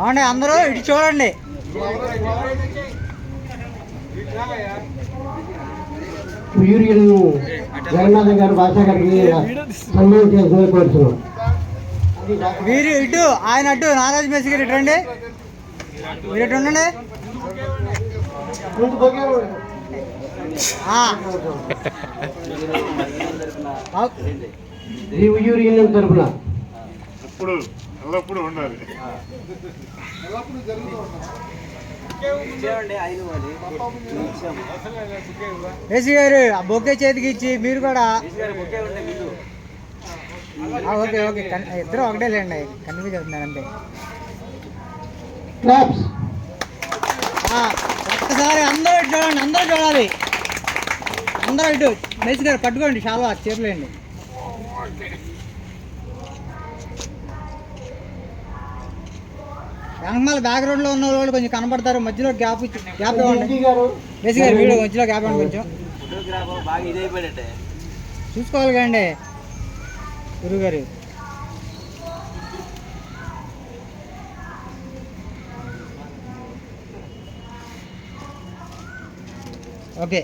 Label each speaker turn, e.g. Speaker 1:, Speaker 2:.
Speaker 1: అవునండి అందరూ ఇటు చూడండి.
Speaker 2: యూరియన్ జగన్నాథం గారు భాష గారికి సన్మానం చేసిన కోరుతున్నాం.
Speaker 1: మీరు ఇటు ఆయన అటు నారాజు మెస్సి గారు ఇటు రండి. మీరు ఇటు ఉండండి. ఆ. అవ్-
Speaker 3: ఎల్లప్పుడూ ఉండాలి.
Speaker 1: ఏసీ గారు ఆ బొకే చేతికి ఇచ్చి మీరు కూడా ఆ, ఓకే ఓకే. కన్- ఇద్దరు ఒకటే లేండి. కన్ఫ్యూజ్ అవుతున్నారు అంతే.
Speaker 2: క్లాప్స్
Speaker 1: ఆ, ఒక్కసారి అందరూ ఇటు చూడండి అందరూ చూడాలి. అందరూ ఇటు. మేసి గారు పట్టుకోండి చాలా చేతులేండి వెనకమాల బ్యాక్గ్రౌండ్లో ఉన్న వాళ్ళు కొంచెం కనపడతారు మధ్యలో గ్యాప్ ఇచ్చి గ్యాప్ ఇవ్వండి
Speaker 2: ఎన్టీ
Speaker 1: గారు. వీడియో మధ్యలో గ్యాప్ ఇవ్వండి కొంచెం?
Speaker 4: ఫోటోగ్రాఫర్ బాగా ఇదైపోయాడటే
Speaker 1: చూసుకోవాలి కండి గురువు గారు ఓకే